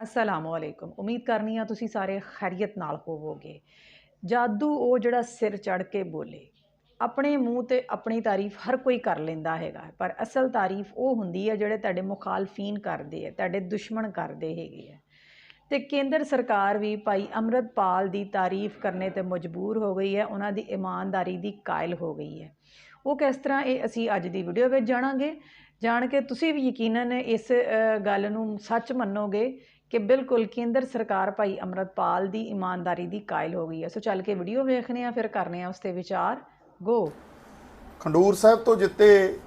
ਅਸਲਾਮੁਅਲੈਕੁਮ ਉਮੀਦ ਕਰਨੀ ਆ ਤੁਸੀਂ ਸਾਰੇ ਖੈਰੀਅਤ ਨਾਲ ਹੋਵੋਗੇ। ਜਾਦੂ ਉਹ ਜਿਹੜਾ ਸਿਰ ਚੜ ਕੇ ਬੋਲੇ। ਆਪਣੇ ਮੂੰਹ ਤੇ ਆਪਣੀ ਤਾਰੀਫ ਹਰ ਕੋਈ ਕਰ ਲੈਂਦਾ ਹੈਗਾ, ਪਰ ਅਸਲ ਤਾਰੀਫ ਉਹ ਹੁੰਦੀ ਹੈ ਜਿਹੜੇ ਤੁਹਾਡੇ ਮੁਖਾਲਫੀਨ ਕਰਦੇ ਆ, ਤੁਹਾਡੇ ਦੁਸ਼ਮਣ ਕਰਦੇ ਹੈਗੇ ਆ। ਤੇ ਕੇਂਦਰ ਸਰਕਾਰ ਵੀ ਭਾਈ ਅੰਮ੍ਰਿਤਪਾਲ ਦੀ ਤਾਰੀਫ ਕਰਨੇ ਤੇ ਮਜਬੂਰ ਹੋ ਗਈ ਹੈ, ਉਹਨਾਂ ਦੀ ਇਮਾਨਦਾਰੀ ਦੀ ਕਾਇਲ ਹੋ ਗਈ ਹੈ। ਉਹ ਕਿਸ ਤਰ੍ਹਾਂ ਇਹ ਅਸੀਂ ਅੱਜ ਦੀ ਵੀਡੀਓ ਵਿੱਚ ਜਾਣਾਂਗੇ। ਜਾਣ ਕੇ ਤੁਸੀਂ ਵੀ ਯਕੀਨਨ ਇਸ ਗੱਲ ਨੂੰ ਸੱਚ ਮੰਨੋਗੇ ਕਿ ਬਿਲਕੁਲ ਕੇਂਦਰ ਸਰਕਾਰ ਭਾਈ ਅੰਮ੍ਰਿਤਪਾਲ ਦੀ ਇਮਾਨਦਾਰੀ ਦੀ ਕਾਇਲ ਹੋ ਗਈ ਹੈ। ਸੋ ਚੱਲ ਕੇ ਵੀਡੀਓ ਵੇਖਨੇ ਆ ਫਿਰ ਕਰਨੇ ਆ ਉਸ ਤੇ ਵਿਚਾਰ। ਗੋ ਖੰਡੂਰ ਸਾਹਿਬ ਤੋਂ ਜਿੱਤੇ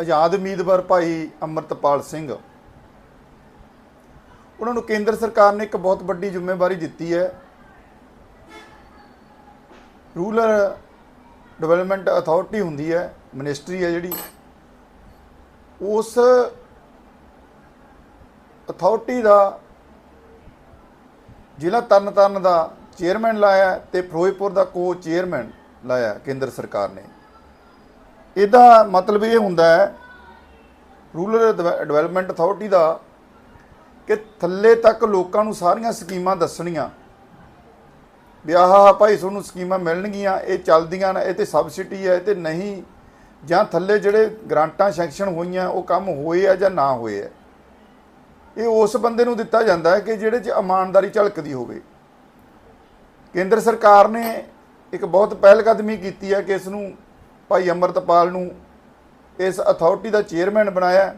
ਆਜ਼ਾਦ ਉਮੀਦਵਾਰ ਭਾਈ ਅੰਮ੍ਰਿਤਪਾਲ ਸਿੰਘ। ਉਹਨਾਂ ਨੂੰ ਕੇਂਦਰ ਸਰਕਾਰ ਨੇ ਇੱਕ ਬਹੁਤ ਵੱਡੀ ਜ਼ਿੰਮੇਵਾਰੀ ਦਿੱਤੀ ਹੈ। ਰੂਰਲ ਡਿਵੈਲਪਮੈਂਟ ਅਥਾਰਟੀ ਹੁੰਦੀ ਹੈ, ਮਿਨਿਸਟਰੀ ਹੈ ਜਿਹੜੀ। ਉਸ ਅਥਾਰਟੀ ਦਾ, ਜ਼ਿਲ੍ਹਾ ਤਰਨਤਾਰਨ ਦਾ ਚੇਅਰਮੈਨ ਲਾਇਆ ਤੇ ਫਿਰੋਜ਼ਪੁਰ ਦਾ ਕੋ ਚੇਅਰਮੈਨ ਲਾਇਆ ਕੇਂਦਰ ਸਰਕਾਰ ਨੇ। ਇਹਦਾ ਮਤਲਬ ਇਹ ਹੁੰਦਾ ਹੈ ਰੂਰਲ ਡਿਵੈਲਪਮੈਂਟ ਅਥਾਰਟੀ ਦਾ ਕਿ ਥੱਲੇ ਤੱਕ ਲੋਕਾਂ ਨੂੰ ਸਾਰੀਆਂ ਸਕੀਮਾਂ ਦੱਸਣੀਆਂ ਵੀ ਆਹ ਭਾਈ ਤੁਹਾਨੂੰ ਸਕੀਮਾਂ ਮਿਲਣਗੀਆਂ, ਇਹ ਚੱਲਦੀਆਂ ਨੇ, ਇਹ ਤੇ ਸਬਸਿਡੀ ਹੈ ਤੇ ਨਹੀਂ। ਜਾਂ ਥੱਲੇ ਜਿਹੜੇ ਗ੍ਰਾਂਟਾਂ ਸੈਂਕਸ਼ਨ ਹੋਈਆਂ, ਉਹ ਕੰਮ ਹੋਏ ਆ ਜਾਂ ਨਾ ਹੋਏ ਆ? ਇਹ ਉਸ ਬੰਦੇ ਨੂੰ ਦਿੱਤਾ ਜਾਂਦਾ ਹੈ ਕਿ ਜਿਹੜੇ 'ਚ ਇਮਾਨਦਾਰੀ ਝਲਕਦੀ ਹੋਵੇ। ਕੇਂਦਰ ਸਰਕਾਰ ਨੇ ਇੱਕ ਬਹੁਤ ਪਹਿਲ ਕਦਮੀ ਕੀਤੀ ਹੈ ਕਿ ਇਸ ਨੂੰ ਭਾਈ ਅੰਮ੍ਰਿਤਪਾਲ ਨੂੰ ਇਸ ਅਥਾਰਟੀ ਦਾ ਚੇਅਰਮੈਨ ਬਣਾਇਆ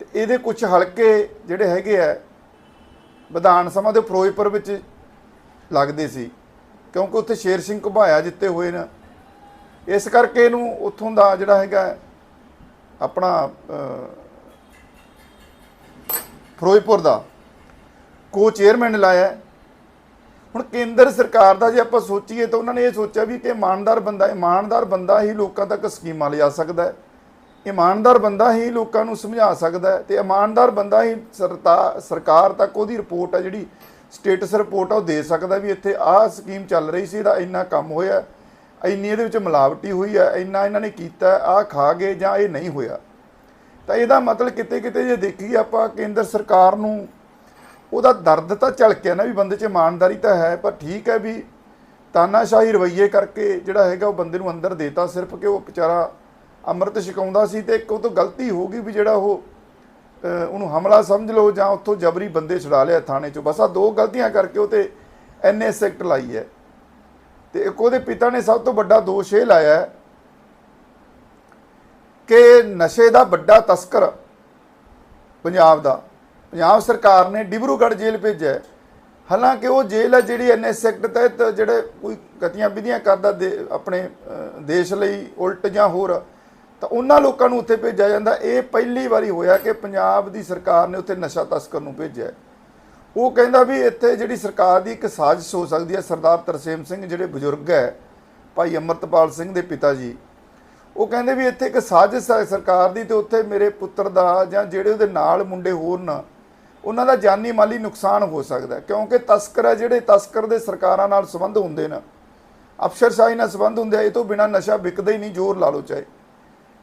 ਤੇ ਇਹਦੇ ਕੁਝ ਹਲਕੇ ਜਿਹੜੇ ਹੈਗੇ ਆ, ਵਿਧਾਨ ਸਭਾ ਦੇ ਫਿਰੋਜ਼ਪੁਰ ਵਿੱਚ ਲੱਗਦੇ ਸੀ, ਕਿਉਂਕਿ ਉੱਥੇ ਸ਼ੇਰ ਸਿੰਘ ਘੁਬਾਇਆ ਜਿੱਤੇ ਹੋਏ ਨੇ। ਇਸ ਕਰਕੇ ਇਹਨੂੰ ਉੱਥੋਂ ਦਾ ਜਿਹੜਾ ਹੈਗਾ ਆਪਣਾ ਫਿਰੋਜ਼ਪੁਰ ਦਾ। ਕੋ ਚੇਅਰਮੈਨ ਲਾਇਆ। ਹੁਣ ਕੇਂਦਰ ਸਰਕਾਰ ਦਾ ਜੇ ਆਪਾਂ ਸੋਚੀਏ ਤਾਂ ਉਹਨਾਂ ਨੇ ਇਹ ਸੋਚਿਆ ਵੀ ਕਿ ਇਮਾਨਦਾਰ ਬੰਦਾ ਇਮਾਨਦਾਰ ਬੰਦਾ ਹੀ ਲੋਕਾਂ ਤੱਕ ਸਕੀਮਾਂ ਲਿਜਾ ਸਕਦਾ ਹੈ। ਇਮਾਨਦਾਰ ਬੰਦਾ ਹੀ ਲੋਕਾਂ ਨੂੰ ਸਮਝਾ ਸਕਦਾ ਹੈ ਤੇ ਇਮਾਨਦਾਰ ਬੰਦਾ ਹੀ ਸਰਤਾ- ਸਰਕਾਰ ਤੱਕ ਉਹਦੀ ਰਿਪੋਰਟ ਆ ਜਿਹੜੀ ਸਟੇਟਸ ਰਿਪੋਰਟ ਆ ਉਹ ਦੇ ਸਕਦਾ ਵੀ ਇੱਥੇ ਆਹ ਸਕੀਮ ਚੱਲ ਰਹੀ ਸੀ, ਇਹਦਾ ਇੰਨਾ ਕੰਮ ਹੋਇਆ। ਇੰਨੀ ਇਹਦੇ ਵਿੱਚ ਮਿਲਾਵਟੀ ਹੋਈ ਹੈ ਇੰਨਾ ਇਹਨਾਂ ਨੇ ਕੀਤਾ, ਆਹ ਖਾ ਗਏ ਜਾਂ ਇਹ ਨਹੀਂ ਹੋਇਆ। ਤਾਂ ਇਹਦਾ ਮਤਲਬ ਕਿਤੇ ਕਿਤੇ ਜੇ ਦੇਖੀਏ ਆਪਾਂ ਕੇਂਦਰ ਸਰਕਾਰ ਨੂੰ, ਉਹਦਾ ਦਰਦ ਤਾਂ ਝਲਕਿਆ ਨਾ ਵੀ ਬੰਦੇ 'ਚ ਇਮਾਨਦਾਰੀ ਤਾਂ ਹੈ, ਪਰ ਠੀਕ ਹੈ ਵੀ ਤਾਨਾਸ਼ਾਹੀ ਰਵੱਈਏ ਕਰਕੇ ਜਿਹੜਾ ਹੈਗਾ ਉਹ ਬੰਦੇ ਨੂੰ ਅੰਦਰ ਦੇਤਾ ਸਿਰਫ ਕਿ ਉਹ ਵਿਚਾਰਾ ਅੰਮ੍ਰਿਤ ਛਕਾਉਂਦਾ ਸੀ ਤੇ ਇੱਕ ਉਹ ਤੋਂ ਗਲਤੀ ਹੋ ਗਈ ਵੀ ਜਿਹੜਾ ਉਹ ਉਹਨੂੰ ਹਮਲਾ ਸਮਝ ਲਓ ਜਾਂ ਉੱਥੋਂ ਜਬਰੀ ਬੰਦੇ ਛੁਡਾ ਲਿਆ ਥਾਣੇ 'ਚੋਂ। ਬਸ ਆ ਦੋ ਗਲਤੀਆਂ ਕਰਕੇ ਉਹ ਤੇ ਐਨਐਸ ਐਕਟ ਲਾਈ ਹੈ। ਤੇ ਇੱਕ ਉਹਦੇ ਪਿਤਾ ਨੇ ਸਭ ਤੋਂ ਵੱਡਾ ਦੋਸ਼ ਇਹ ਲਾਇਆ ਕਿ ਨਸ਼ੇ ਦਾ ਵੱਡਾ ਤਸਕਰ ਪੰਜਾਬ ਦਾ। ਪੰਜਾਬ ਸਰਕਾਰ ਨੇ ਡਿਬਰੂਗੜ੍ਹ ਜੇਲ੍ਹ ਭੇਜਿਆ ਹਾਲਾਂਕਿ ਉਹ ਜੇਲ੍ਹ ਹੈ ਜਿਹੜੀ ਐਨਐਸ ਐਕਟ ਤਹਿਤ ਜਿਹੜੇ ਕੋਈ ਗਤੀਆਂ ਵਿਧੀਆਂ ਕਰਦਾ ਦੇ- ਆਪਣੇ ਦੇਸ਼ ਲਈ ਉਲਟ ਜਾਂ ਹੋਰ, ਤਾਂ ਉਹਨਾਂ ਲੋਕਾਂ ਨੂੰ ਉੱਥੇ ਭੇਜਿਆ ਜਾਂਦਾ। ਇਹ ਪਹਿਲੀ ਵਾਰੀ ਹੋਇਆ ਕਿ ਪੰਜਾਬ ਦੀ ਸਰਕਾਰ ਨੇ ਉੱਥੇ ਨਸ਼ਾ ਤਸਕਰ ਨੂੰ ਭੇਜਿਆ ਉਹ ਕਹਿੰਦਾ ਵੀ ਇੱਥੇ ਜਿਹੜੀ ਸਰਕਾਰ ਦੀ ਇੱਕ ਸਾਜ਼ਿਸ਼ ਹੋ ਸਕਦੀ ਹੈ, ਸਰਦਾਰ ਤਰਸੇਮ ਸਿੰਘ ਜਿਹੜੇ ਬਜ਼ੁਰਗ ਹੈ, ਭਾਈ ਅਮਰਤਪਾਲ ਸਿੰਘ ਦੇ ਪਿਤਾ ਜੀ ਉਹ ਕਹਿੰਦੇ ਵੀ ਇੱਥੇ ਇੱਕ ਸਾਜ਼ਿਸ਼ ਹੈ ਸਰਕਾਰ ਦੀ ਤੇ ਉੱਥੇ ਮੇਰੇ ਪੁੱਤਰ ਦਾ ਜਾਂ ਜਿਹੜੇ ਉਹਦੇ ਨਾਲ ਮੁੰਡੇ ਹੋਰ ਨਾ, ਉਹਨਾਂ ਦਾ ਜਾਨੀ ਮਾਲੀ ਨੁਕਸਾਨ ਹੋ ਸਕਦਾ ਕਿਉਂਕਿ ਤਸਕਰ ਹੈ ਜਿਹੜੇ ਤਸਕਰ ਦੇ ਸਰਕਾਰਾਂ ਨਾਲ ਸੰਬੰਧ ਹੁੰਦੇ ਨੇ, ਅਫਸਰਸ਼ਾਹੀ ਨਾਲ ਸੰਬੰਧ ਹੁੰਦੇ ਆ, ਇਹ ਤੋਂ ਬਿਨਾ ਨਸ਼ਾ ਵਿਕਦਾ ਹੀ ਨਹੀਂ, ਜ਼ੋਰ ਲਾ ਲਓ ਚਾਹੇ।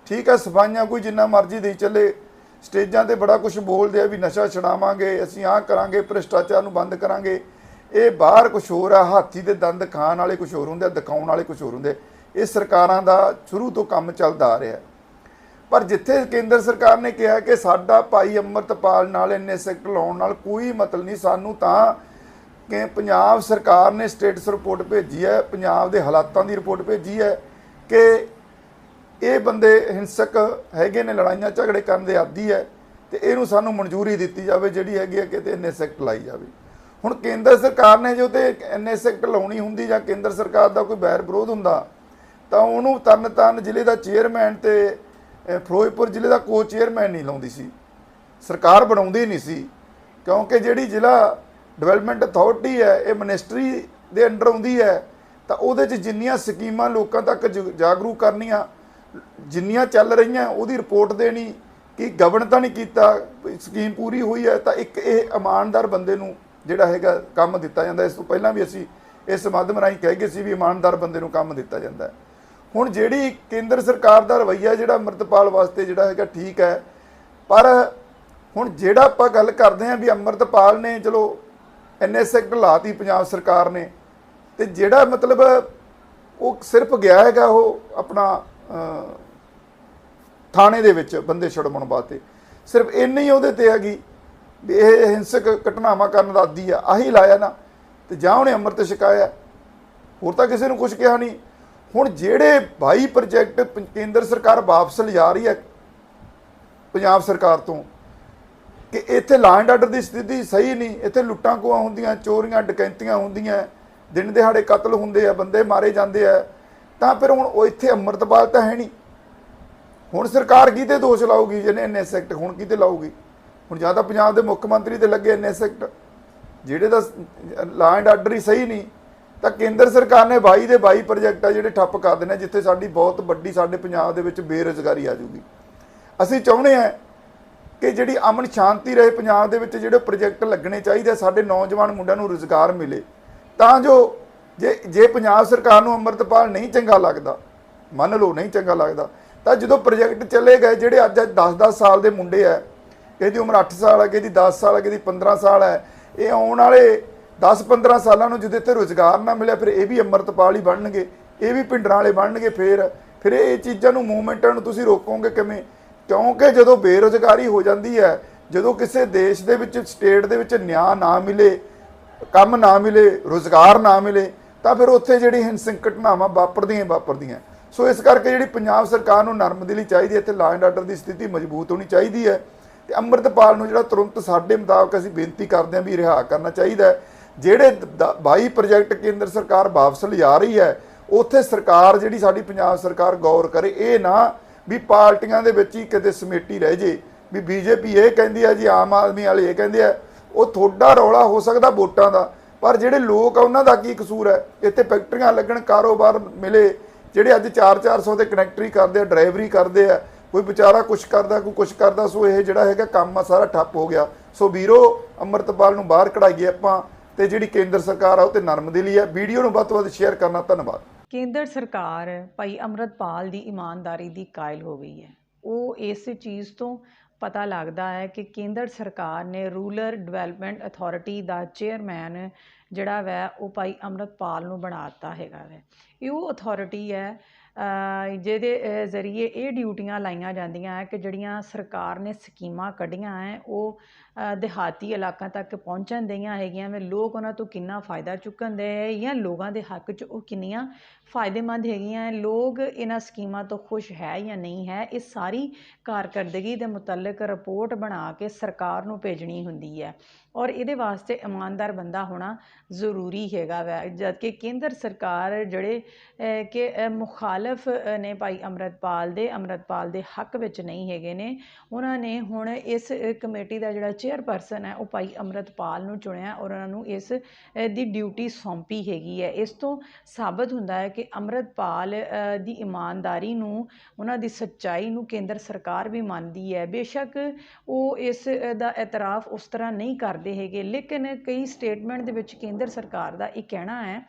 ਠੀਕ ਹੈ ਸਫਾਈਆਂ ਕੋਈ ਜਿੰਨਾ ਮਰਜ਼ੀ ਦੇਈ ਚੱਲੇ, ਸਟੇਜਾਂ ਤੇ ਬੜਾ ਕੁਝ ਬੋਲਦੇ ਆ ਵੀ ਨਸ਼ਾ ਛਡਾਵਾਂਗੇ, ਅਸੀਂ ਆਹ ਕਰਾਂਗੇ, ਭ੍ਰਿਸ਼ਟਾਚਾਰ ਨੂੰ ਬੰਦ ਕਰਾਂਗੇ। ਇਹ ਬਾਹਰ ਕੁਝ ਹੋਰ ਆ, ਹਾਥੀ ਦੇ ਦੰਦ ਖਾਣ ਵਾਲੇ ਕੁਝ ਹੋਰ ਹੁੰਦੇ ਆ, ਦਿਖਾਉਣ ਵਾਲੇ ਕੁਝ ਹੋਰ ਹੁੰਦੇ ਆ। ਇਹ ਸਰਕਾਰਾਂ ਦਾ ਸ਼ੁਰੂ ਤੋਂ ਕੰਮ ਚੱਲਦਾ ਆ ਰਿਹਾ ਪਰ ਜਿੱਥੇ ਕੇਂਦਰ ਸਰਕਾਰ ਨੇ ਕਿਹਾ ਕਿ ਸਾਡਾ ਭਾਈ ਅੰਮ੍ਰਿਤਪਾਲ ਨਾਲ ਇੰਨੇ ਸੈਕਟ ਲਾਉਣ ਨਾਲ ਕੋਈ ਮਤਲਬ ਨਹੀਂ, ਸਾਨੂੰ ਤਾਂ ਕਿ ਪੰਜਾਬ ਸਰਕਾਰ ਨੇ ਸਟੇਟਸ ਰਿਪੋਰਟ ਭੇਜੀ ਹੈ, ਪੰਜਾਬ ਦੇ ਹਾਲਾਤਾਂ ਦੀ ਰਿਪੋਰਟ ਭੇਜੀ ਹੈ ਕਿ ਇਹ ਬੰਦੇ ਹਿੰਸਕ ਹੈਗੇ ਨੇ, ਲੜਾਈਆਂ ਝਗੜੇ ਕਰਨ ਦੇ ਆਦੀ ਹੈ ਤੇ ਇਹਨੂੰ ਸਾਨੂੰ ਮਨਜ਼ੂਰੀ ਦਿੱਤੀ ਜਾਵੇ ਜਿਹੜੀ ਹੈਗੀ ਹੈ ਕਿਤੇ ਇੰਨੇ ਸੈਕਟ ਲਾਈ ਜਾਵੇ। ਹੁਣ ਕੇਂਦਰ ਸਰਕਾਰ ਨੇ ਜੋ ਤੇ ਇੰਨੇ ਸੈਕਟ ਲਾਉਣੀ ਹੁੰਦੀ ਜਾਂ ਕੇਂਦਰ ਸਰਕਾਰ ਦਾ ਕੋਈ ਬੈਰ ਵਿਰੋਧ ਹੁੰਦਾ ਤਾਂ ਉਹਨੂੰ ਤਰਨਤਾਰਨ ਜ਼ਿਲ੍ਹੇ ਦਾ ਚੇਅਰਮੈਨ ਤੇ ਫਿਰੋਜ਼ਪੁਰ ਜ਼ਿਲ੍ਹੇ ਦਾ ਕੋ ਚੇਅਰਮੈਨ ਨਹੀਂ ਲਾਉਂਦੀ ਸੀ। ਸਰਕਾਰ ਬਣਾਉਂਦੀ ਨਹੀਂ ਸੀ, ਕਿਉਂਕਿ ਜਿਹੜੀ ਜ਼ਿਲ੍ਹਾ ਡਿਵੈਲਪਮੈਂਟ ਅਥਾਰਟੀ ਹੈ, ਇਹ ਮਿਨਿਸਟਰੀ ਦੇ ਅੰਡਰ ਆਉਂਦੀ ਹੈ, ਤਾਂ ਉਹਦੇ 'ਚ ਜਿੰਨੀਆਂ ਸਕੀਮਾਂ ਲੋਕਾਂ ਤੱਕ ਜ- ਜਾਗਰੂਕ ਕਰਨੀਆਂ, ਜਿੰਨੀਆਂ ਚੱਲ ਰਹੀਆਂ, ਉਹਦੀ ਰਿਪੋਰਟ ਦੇਣੀ, ਕਿ ਗਵਰਨ ਤਾਂ ਨਹੀਂ ਕੀਤਾ ਸਕੀਮ ਪੂਰੀ ਹੋਈ ਹੈ, ਤਾਂ ਇੱਕ ਇਹ ਇਮਾਨਦਾਰ ਬੰਦੇ ਨੂੰ ਜਿਹੜਾ ਹੈਗਾ ਕੰਮ ਦਿੱਤਾ ਜਾਂਦਾ ਇਸ ਤੋਂ ਪਹਿਲਾਂ ਵੀ ਅਸੀਂ ਇਸ ਮਾਧਿਅਮ ਰਾਹੀਂ ਕਹਿ ਗਏ ਸੀ ਵੀ ਇਮਾਨਦਾਰ ਬੰਦੇ ਨੂੰ ਕੰਮ ਦਿੱਤਾ ਜਾਂਦਾ ਹੈ। ਹੁਣ ਜਿਹੜੀ ਕੇਂਦਰ ਸਰਕਾਰ ਦਾ ਰਵੱਈਆ ਜਿਹੜਾ ਅੰਮ੍ਰਿਤਪਾਲ ਵਾਸਤੇ ਜਿਹੜਾ ਹੈਗਾ ਠੀਕ ਹੈ, ਪਰ ਹੁਣ ਜਿਹੜਾ ਆਪਾਂ ਗੱਲ ਕਰਦੇ ਆਂ ਵੀ ਅੰਮ੍ਰਿਤਪਾਲ ਨੇ ਚਲੋ ਐਨਐਸ ਐਕਟ ਲਾਤੀ ਪੰਜਾਬ ਸਰਕਾਰ ਨੇ, ਤੇ ਜਿਹੜਾ ਮਤਲਬ ਉਹ ਸਿਰਫ ਗਿਆ ਹੈਗਾ ਉਹ ਆਪਣਾ ਥਾਣੇ ਦੇ ਵਿੱਚ ਬੰਦੇ ਛੁਡਵਾਉਣ ਵਾਸਤੇ। ਸਿਰਫ ਇੰਨੀ ਹੀ ਉਹਦੇ ਤੇ ਹੈਗੀ ਵੀ ਇਹ ਹਿੰਸਕ ਘਟਨਾਵਾਂ ਕਰਨ ਦਾ ਆਦੀ ਆ, ਆਹੀ ਲਾਇਆ ਨਾ, ਤੇ ਜਾਂ ਉਹਨੇ ਅੰਮ੍ਰਿਤ ਛਕਾਇਆ। ਹੋਰ ਤਾਂ ਕਿਸੇ ਨੂੰ ਕੁਝ ਕਿਹਾ ਨਹੀਂ। ਹੁਣ ਜਿਹੜੇ 22 ਪ੍ਰੋਜੈਕਟ ਪ- ਕੇਂਦਰ ਸਰਕਾਰ ਵਾਪਸ ਲਿਜਾ ਰਹੀ ਹੈ ਪੰਜਾਬ ਸਰਕਾਰ ਤੋਂ, ਕਿ ਇੱਥੇ ਲਾਂ ਐਂਡ ਆਰਡਰ ਦੀ ਸਥਿਤੀ ਸਹੀ ਨਹੀਂ, ਇੱਥੇ ਲੁੱਟਾਂ ਖੋਹਾਂ ਹੁੰਦੀਆਂ, ਚੋਰੀਆਂ, ਡਕੈਂਤੀਆਂ ਹੁੰਦੀਆਂ, ਦਿਨ ਦਿਹਾੜੇ ਕਤਲ ਹੁੰਦੇ ਆ, ਬੰਦੇ ਮਾਰੇ ਜਾਂਦੇ ਆ, ਤਾਂ ਫਿਰ ਹੁਣ ਉਹ ਇੱਥੇ ਅੰਮ੍ਰਿਤਪਾਲ ਤਾਂ ਹੈ ਨਹੀਂ। ਹੁਣ ਸਰਕਾਰ ਕਿਤੇ ਦੋਸ਼ ਲਾਊਗੀ ਜਿਹਨੇ ਐਨਐਸ ਸੈਕਟ ਹੁਣ ਕਿਤੇ ਲਾਊਗੀ? ਹੁਣ ਜਾਂ ਤਾਂ ਪੰਜਾਬ ਦੇ ਮੁੱਖ ਮੰਤਰੀ ਤੇ ਲੱਗੇ ਐਨਐਸ ਸੈਕਟ, ਜਿਹੜੇ ਦਾ ਲਾ ਐਂਡ ਆਰਡਰ ਹੀ ਸਹੀ ਨਹੀਂ ਤਾਂ ਕੇਂਦਰ ਸਰਕਾਰ ਨੇ 22 ਦੇ 22 ਪ੍ਰੋਜੈਕਟ ਆ ਜਿਹੜੇ ਠੱਪ ਕਰ ਦੇਣੇ ਜਿੱਥੇ ਸਾਡੀ ਬਹੁਤ ਵੱਡੀ ਸਾਡੇ ਪੰਜਾਬ ਦੇ ਵਿੱਚ ਬੇਰੁਜ਼ਗਾਰੀ ਆ ਜੂਗੀ ਅਸੀਂ ਚਾਹੁੰਦੇ ਆ ਕਿ ਜਿਹੜੀ ਅਮਨ ਸ਼ਾਂਤੀ ਰਹੇ ਪੰਜਾਬ ਦੇ ਵਿੱਚ ਜਿਹੜੇ ਪ੍ਰੋਜੈਕਟ ਲੱਗਣੇ ਚਾਹੀਦੇ ਆ, ਸਾਡੇ ਨੌਜਵਾਨ ਮੁੰਡਿਆਂ ਨੂੰ ਰੁਜ਼ਗਾਰ ਮਿਲੇ। ਤਾਂ ਜੋ ਜੇ ਜੇ ਪੰਜਾਬ ਸਰਕਾਰ ਨੂੰ ਅੰਮ੍ਰਿਤਪਾਲ ਨਹੀਂ ਚੰਗਾ ਲੱਗਦਾ ਮੰਨ ਲਓ ਨਹੀਂ ਚੰਗਾ ਲੱਗਦਾ ਤਾਂ ਜਦੋਂ ਪ੍ਰੋਜੈਕਟ ਚੱਲੇ ਗਏ ਜਿਹੜੇ ਅੱਜ 10-10 ਸਾਲ ਦੇ ਮੁੰਡੇ ਆ ਇਹਦੀ ਉਮਰ 8 ਸਾਲ ਹੈ ਕਿਹਦੀ 10 ਸਾਲ ਹੈ ਕਿਹਦੀ 15 ਸਾਲ ਹੈ ਇਹ ਆਉਣ ਵਾਲੇ 10-15 ਸਾਲਾਂ ਨੂੰ ਜਦੋਂ ਇੱਥੇ ਰੁਜ਼ਗਾਰ ਨਾ ਮਿਲਿਆ, ਫਿਰ ਇਹ ਵੀ ਅੰਮ੍ਰਿਤਪਾਲ ਹੀ ਬਣਨਗੇ, ਇਹ ਵੀ ਪਿੰਡਰਾਂ ਵਾਲੇ ਬਣਨਗੇ ਫਿਰ। ਫਿਰ ਇਹ ਚੀਜ਼ਾਂ ਨੂੰ ਮੂਵਮੈਂਟਾਂ ਨੂੰ ਤੁਸੀਂ ਰੋਕੋਗੇ ਕਿਵੇਂ? ਕਿਉਂਕਿ ਜਦੋਂ ਬੇਰੁਜ਼ਗਾਰੀ ਹੋ ਜਾਂਦੀ ਹੈ, ਜਦੋਂ ਕਿਸੇ ਦੇਸ਼ ਦੇ ਵਿੱਚ ਸਟੇਟ ਦੇ ਵਿੱਚ ਨਿਆਂ ਨਾ ਮਿਲੇ, ਕੰਮ ਨਾ ਮਿਲੇ, ਰੁਜ਼ਗਾਰ ਨਾ ਮਿਲੇ, ਤਾਂ ਫਿਰ ਉੱਥੇ ਜਿਹੜੀ ਹਿੰਸਕ ਘਟਨਾਵਾਂ ਵਾਪਰਦੀਆਂ ਹੀ ਵਾਪਰਦੀਆਂ। ਸੋ ਇਸ ਕਰਕੇ ਜਿਹੜੀ ਪੰਜਾਬ ਸਰਕਾਰ ਨੂੰ ਨਰਮ ਦਿਲੀ ਚਾਹੀਦੀ ਹੈ, ਇੱਥੇ ਲਾ ਐਂਡ ਆਰਡਰ ਦੀ ਸਥਿਤੀ ਮਜ਼ਬੂਤ ਹੋਣੀ ਚਾਹੀਦੀ ਹੈ। ਤੇ ਅੰਮ੍ਰਿਤਪਾਲ ਨੂੰ ਜਿਹੜਾ ਤੁਰੰਤ ਸਾਡੇ ਮੁਤਾਬਕ ਅਸੀਂ ਬੇਨਤੀ ਕਰਦੇ ਹਾਂ ਵੀ ਰਿਹਾ ਕਰਨਾ ਚਾਹੀਦਾ ਹੈ। ਜਿਹੜੇ ਦ- 22 ਪ੍ਰੋਜੈਕਟ ਕੇਂਦਰ ਸਰਕਾਰ ਵਾਪਸ ਲਿਜਾ ਰਹੀ ਹੈ, ਉੱਥੇ ਸਰਕਾਰ ਜਿਹੜੀ ਸਾਡੀ ਪੰਜਾਬ ਸਰਕਾਰ ਗੌਰ ਕਰੇ, ਇਹ ਨਾ ਵੀ ਪਾਰਟੀਆਂ ਦੇ ਵਿੱਚ ਹੀ ਕਿਤੇ ਸਮੇਟੀ ਰਹਿ ਜੇ। ਵੀ ਬੀਜੇਪੀ ਇਹ ਕਹਿੰਦੀ ਹੈ ਜੀ, ਆਮ ਆਦਮੀ ਵਾਲੇ ਇਹ ਕਹਿੰਦੇ ਆ, ਉਹ ਥੋੜਾ ਰੌਲਾ ਹੋ ਸਕਦਾ ਵੋਟਾਂ ਦਾ, ਪਰ ਜਿਹੜੇ ਲੋਕ ਆ ਉਹਨਾਂ ਦਾ ਕੀ ਕਸੂਰ ਹੈ? ਇੱਥੇ ਫੈਕਟਰੀਆਂ ਲੱਗਣ, ਕਾਰੋਬਾਰ ਮਿਲੇ, ਜਿਹੜੇ ਅੱਜ 4-400 ਦੇ ਕਨੈਕਟਰੀ ਕਰਦੇ ਆ, ਡਰਾਈਵਰੀ ਕਰਦੇ ਆ, ਕੋਈ ਵਿਚਾਰਾ ਕੁਛ ਕਰਦਾ, ਕੋਈ ਕੁਛ ਕਰਦਾ, ਸੋ ਇਹ ਜਿਹੜਾ ਹੈਗਾ ਕੰਮ ਆ, ਸਾਰਾ ਠੱਪ ਹੋ ਗਿਆ। ਸੋ ਵੀਰੋ, ਅੰਮ੍ਰਿਤਪਾਲ ਨੂੰ ਬਾਹਰ ਕਢਾਈਏ ਆਪਾਂ। ਤੇ ਜਿਹੜੀ ਕੇਂਦਰ ਸਰਕਾਰ ਆ ਉਹ ਤੇ ਨਰਮ ਦਿਲੀ ਹੈ ਵੀਡੀਓ ਨੂੰ ਵੱਧ ਤੋਂ ਵੱਧ ਸ਼ੇਅਰ ਕਰਨਾ ਧੰਨਵਾਦ। ਕੇਂਦਰ ਸਰਕਾਰ ਭਾਈ ਅਮਰਤਪਾਲ ਦੀ ਇਮਾਨਦਾਰੀ ਦੀ ਕਾਇਲ ਹੋ ਗਈ ਹੈ। ਉਹ ਇਸ ਚੀਜ਼ ਤੋਂ ਪਤਾ ਲੱਗਦਾ ਹੈ ਕਿ ਕੇਂਦਰ ਸਰਕਾਰ ਨੇ ਰੂਰਲ ਡਿਵੈਲਪਮੈਂਟ ਅਥਾਰਟੀ ਦਾ ਚੇਅਰਮੈਨ ਜਿਹੜਾ ਵੈ, ਉਹ ਭਾਈ ਅਮਰਤਪਾਲ ਨੂੰ ਬਣਾ ਦਿੱਤਾ ਹੈਗਾ ਵੈ। ਇਹ ਉਹ ਅਥਾਰਟੀ ਹੈ ਜਿਹਦੇ ਜ਼ਰੀਏ ਇਹ ਡਿਊਟੀਆਂ ਲਾਈਆਂ ਜਾਂਦੀਆਂ ਹੈ ਕਿ ਜਿਹੜੀਆਂ ਸਰਕਾਰ ਨੇ ਸਕੀਮਾਂ ਕੱਢੀਆਂ ਹੈ, ਉਹ ਦਿਹਾਤੀ ਇਲਾਕਿਆਂ ਤੱਕ ਪਹੁੰਚਣ ਦਈਆਂ ਹੈਗੀਆਂ ਵੇ। ਲੋਕ ਉਹਨਾਂ ਤੋਂ ਕਿੰਨਾ ਫਾਇਦਾ ਚੁੱਕਣ ਦੇ ਹੈ ਜਾਂ ਲੋਕਾਂ ਦੇ ਹੱਕ 'ਚ ਉਹ ਕਿੰਨੀਆਂ ਫਾਇਦੇਮੰਦ ਹੈਗੀਆਂ, ਲੋਕ ਇਹਨਾਂ ਸਕੀਮਾਂ ਤੋਂ ਖੁਸ਼ ਹੈ ਜਾਂ ਨਹੀਂ ਹੈ, ਇਹ ਸਾਰੀ ਕਾਰਕਰਦਗੀ ਦੇ ਮੁਤਲਕ ਰਿਪੋਰਟ ਬਣਾ ਕੇ ਸਰਕਾਰ ਨੂੰ ਭੇਜਣੀ ਹੁੰਦੀ ਹੈ। ਔਰ ਇਹਦੇ ਵਾਸਤੇ ਇਮਾਨਦਾਰ ਬੰਦਾ ਹੋਣਾ ਜ਼ਰੂਰੀ ਹੈਗਾ ਵੈ, ਜਦਕਿ ਕੇਂਦਰ ਸਰਕਾਰ ਜਿਹੜੇ ਕਿ ਮੁਖਾਲਫ ਨੇ ਭਾਈ ਅਮਰਤਪਾਲ ਦੇ ਅਮਰਤਪਾਲ ਦੇ ਹੱਕ ਵਿੱਚ ਨਹੀਂ ਹੈਗੇ ਨੇ, ਉਹਨਾਂ ਨੇ ਹੁਣ ਇਸ ਕਮੇਟੀ ਦਾ ਜਿਹੜਾ ਚੇਅਰਪਰਸਨ ਹੈ, ਉਹ ਭਾਈ ਅਮਰਤਪਾਲ ਨੂੰ ਚੁਣਿਆ ਔਰ ਉਹਨਾਂ ਨੂੰ ਇਸ ਦੀ ਡਿਊਟੀ ਸੌਂਪੀ ਹੈਗੀ ਹੈ। ਇਸ ਤੋਂ ਸਾਬਤ ਹੁੰਦਾ ਹੈ ਕਿ ਅਮਰਤਪਾਲ ਅਹ, ਦੀ ਇਮਾਨਦਾਰੀ ਨੂੰ ਉਹਨਾਂ ਦੀ ਸੱਚਾਈ ਨੂੰ ਕੇਂਦਰ ਸਰਕਾਰ ਵੀ ਮੰਨਦੀ ਹੈ। ਬੇਸ਼ੱਕ ਉਹ ਇਸ ਦਾ ਇਤਰਾਫ ਉਸ ਤਰ੍ਹਾਂ ਨਹੀਂ ਕਰਦੇ ਹੈਗੇ ਲੇਕਿਨ ਕਈ ਸਟੇਟਮੈਂਟ ਦੇ ਵਿੱਚ ਕੇਂਦਰ ਸਰਕਾਰ ਦਾ ਇਹ ਕਹਿਣਾ ਹੈ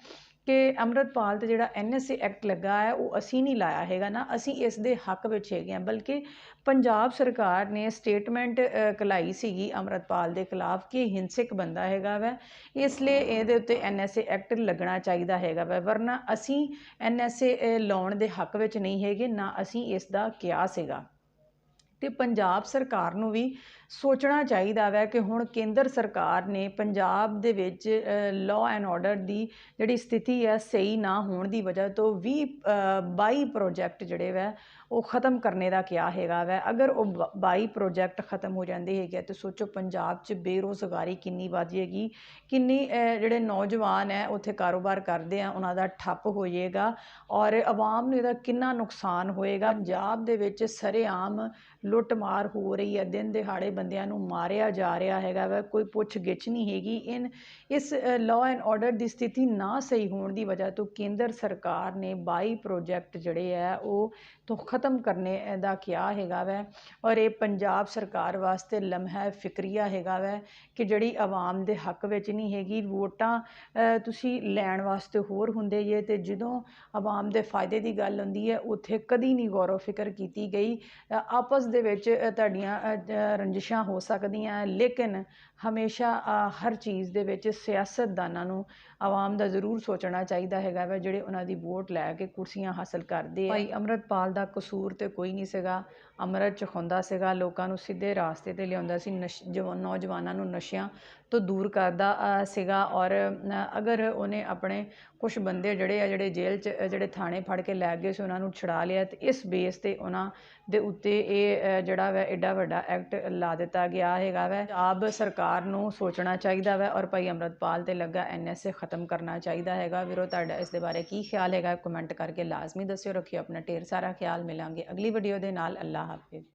ਕਿ ਅੰਮ੍ਰਿਤਪਾਲ ਤੇ ਜਿਹੜਾ ਐਨਐਸਏ ਐਕਟ ਲੱਗਾ ਹੈ, ਉਹ ਅਸੀਂ ਨਹੀਂ ਲਾਇਆ ਹੈਗਾ ਨਾ। ਅਸੀਂ ਇਸ ਦੇ ਹੱਕ ਵਿੱਚ ਹੈਗੇ ਹਾਂ, ਬਲਕਿ ਪੰਜਾਬ ਸਰਕਾਰ ਨੇ ਸਟੇਟਮੈਂਟ ਕਲਾਈ ਸੀਗੀ ਅੰਮ੍ਰਿਤਪਾਲ ਦੇ ਖਿਲਾਫ ਕਿ ਹਿੰਸਕ ਬੰਦਾ ਹੈਗਾ ਵੈ। ਇਸ ਲਈ ਇਹਦੇ ਉੱਤੇ ਐਨਐਸਏ ਐਕਟ ਲੱਗਣਾ ਚਾਹੀਦਾ ਹੈਗਾ ਵੈ, ਵਰਨਾ ਅਸੀਂ ਐਨਐਸਏ ਲਾਉਣ ਦੇ ਹੱਕ ਵਿੱਚ ਨਹੀਂ ਹੈਗੇ, ਨਾ ਅਸੀਂ ਇਸ ਦਾ ਕਿਹਾ ਸੀਗਾ ਤੇ ਪੰਜਾਬ ਸਰਕਾਰ ਨੂੰ ਵੀ ਸੋਚਣਾ ਚਾਹੀਦਾ ਵੈ ਕਿ ਹੁਣ ਕੇਂਦਰ ਸਰਕਾਰ ਨੇ ਪੰਜਾਬ ਦੇ ਵਿੱਚ ਲਾਅ ਐਂਡ ਆਰਡਰ ਦੀ ਜਿਹੜੀ ਸਥਿਤੀ ਹੈ ਸਹੀ ਨਾ ਹੋਣ ਦੀ ਵਜ੍ਹਾ ਤੋਂ ਵੀਹ ਬਾਈ ਪ੍ਰੋਜੈਕਟ ਜਿਹੜੇ ਵੈ, ਉਹ ਖਤਮ ਕਰਨੇ ਦਾ ਕਿਹਾ ਹੈਗਾ ਵੈ। ਅਗਰ ਉਹ ਬ- 22 ਪ੍ਰੋਜੈਕਟ ਖਤਮ ਹੋ ਜਾਂਦੇ ਹੈਗੇ ਆ ਤੇ ਸੋਚੋ ਪੰਜਾਬ 'ਚ ਬੇਰੋਜ਼ਗਾਰੀ ਕਿੰਨੀ ਵੱਧ ਜਾਏਗੀ, ਕਿੰਨੀ ਜਿਹੜੇ ਨੌਜਵਾਨ ਹੈ ਉੱਥੇ ਕਾਰੋਬਾਰ ਕਰਦੇ ਆ, ਉਹਨਾਂ ਦਾ ਠੱਪ ਹੋ ਜਾਏਗਾ ਔਰ ਆਵਾਮ ਨੂੰ ਇਹਦਾ ਕਿੰਨਾ ਨੁਕਸਾਨ ਹੋਏਗਾ। ਪੰਜਾਬ ਦੇ ਵਿੱਚ ਸਰੇਆਮ ਲੁੱਟਮਾਰ ਹੋ ਰਹੀ ਹੈ, ਦਿਨ ਦਿਹਾੜੇ ਬੰਦਿਆਂ ਨੂੰ ਮਾਰਿਆ ਜਾ ਰਿਹਾ ਹੈਗਾ ਵਾ, ਕੋਈ ਪੁੱਛ ਗਿੱਛ ਨਹੀਂ ਹੈਗੀ। ਇਨ ਇਸ ਲਾਅ ਐਂਡ ਆਰਡਰ ਦੀ ਸਥਿਤੀ ਨਾ ਸਹੀ ਹੋਣ ਦੀ ਵਜ੍ਹਾ ਤੋਂ ਕੇਂਦਰ ਸਰਕਾਰ ਨੇ ਬਾਈ ਪ੍ਰੋਜੈਕਟ ਜਿਹੜੇ ਹੈ ਉਹ ਤੋਂ ਖਤਮ ਕਰਨੇ ਦਾ ਕਿਹਾ ਹੈਗਾ ਵੈ? ਔਰ ਇਹ ਪੰਜਾਬ ਸਰਕਾਰ ਵਾਸਤੇ ਲਮਹਾ ਫਿਕਰੀਆ ਹੈਗਾ ਵੈ ਕਿ ਜਿਹੜੀ ਆਵਾਮ ਦੇ ਹੱਕ ਵਿੱਚ ਨਹੀਂ ਹੈਗੀ, ਵੋਟਾਂ ਤੁਸੀਂ ਲੈਣ ਵਾਸਤੇ ਹੋਰ ਹੁੰਦੇ ਜੇ ਤੇ ਜਦੋਂ ਆਵਾਮ ਦੇ ਫਾਇਦੇ ਦੀ ਗੱਲ ਹੁੰਦੀ ਹੈ, ਉੱਥੇ ਕਦੀ ਨਹੀਂ ਗੌਰਵ ਫਿਕਰ ਕੀਤੀ ਗਈ। ਆਪਸ ਦੇ ਵਿੱਚ ਤੁਹਾਡੀਆਂ ਰੰਜਿਸ਼ਾਂ ਹੋ ਸਕਦੀਆਂ, ਲੇਕਿਨ ਹਮੇਸ਼ਾ ਹਰ ਚੀਜ਼ ਦੇ ਵਿੱਚ ਸਿਆਸਤਦਾਨਾਂ ਨੂੰ ਆਵਾਮ ਦਾ ਜ਼ਰੂਰ ਸੋਚਣਾ ਚਾਹੀਦਾ ਹੈਗਾ ਵਾ, ਜਿਹੜੇ ਉਹਨਾਂ ਦੀ ਵੋਟ ਲੈ ਕੇ ਕੁਰਸੀਆਂ ਹਾਸਲ ਕਰਦੇ ਆ। ਭਾਈ ਅਮਰਤਪਾਲ ਦਾ ਕਸੂਰ ਤੇ ਕੋਈ ਨਹੀਂ ਸੀਗਾ। ਅੰਮ੍ਰਿਤ ਚਖਾਉਂਦਾ ਸੀਗਾ, ਲੋਕਾਂ ਨੂੰ ਸਿੱਧੇ ਰਾਸਤੇ ਤੇ ਲਿਆਉਂਦਾ ਸੀ, ਨਸ਼ ਜਵਾ- ਨੌਜਵਾਨਾਂ ਨੂੰ ਨਸ਼ਿਆਂ ਤੋਂ ਦੂਰ ਕਰਦਾ ਸੀਗਾ ਔਰ ਅਗਰ ਉਹਨੇ ਆਪਣੇ ਕੁਛ ਬੰਦੇ ਜਿਹੜੇ ਆ, ਜਿਹੜੇ ਜੇਲ੍ਹ 'ਚ ਜਿਹੜੇ ਥਾਣੇ ਫੜ ਕੇ ਲੈ ਗਏ ਸੀ, ਉਹਨਾਂ ਨੂੰ ਛੁਡਾ ਲਿਆ ਅਤੇ ਇਸ ਬੇਸ ਤੇ ਉਹਨਾਂ ਦੇ ਉੱਤੇ ਇਹ ਜਿਹੜਾ ਵੈ ਐਡਾ ਵੱਡਾ ਐਕਟ ਲਾ ਦਿੱਤਾ ਗਿਆ ਹੈਗਾ ਵੈ। ਆਪ ਸਰਕਾਰ ਨੂੰ ਸੋਚਣਾ ਚਾਹੀਦਾ ਵੈ ਔਰ ਭਾਈ ਅਮਰਤਪਾਲ ਤੇ ਲੱਗਾ ਐਨਐਸਏ ਖਤਮ ਕਰਨਾ ਚਾਹੀਦਾ ਹੈਗਾ। ਵੀਰੋ, ਤੁਹਾਡਾ ਇਸ ਦੇ ਬਾਰੇ ਕੀ ਖਿਆਲ ਹੈਗਾ? ਕਮੈਂਟ ਕਰਕੇ ਲਾਜ਼ਮੀ ਦੱਸਿਓ, ਰੱਖਿਓ ਆਪਣਾ ਢੇਰ ਸਾਰਾ ਖਿਆਲ। ਮਿਲਾਂਗੇ ਅਗਲੀ ਵੀਡੀਓ ਦੇ ਨਾਲ। ਅੱਲਾ ਹਾਫਿਜ਼।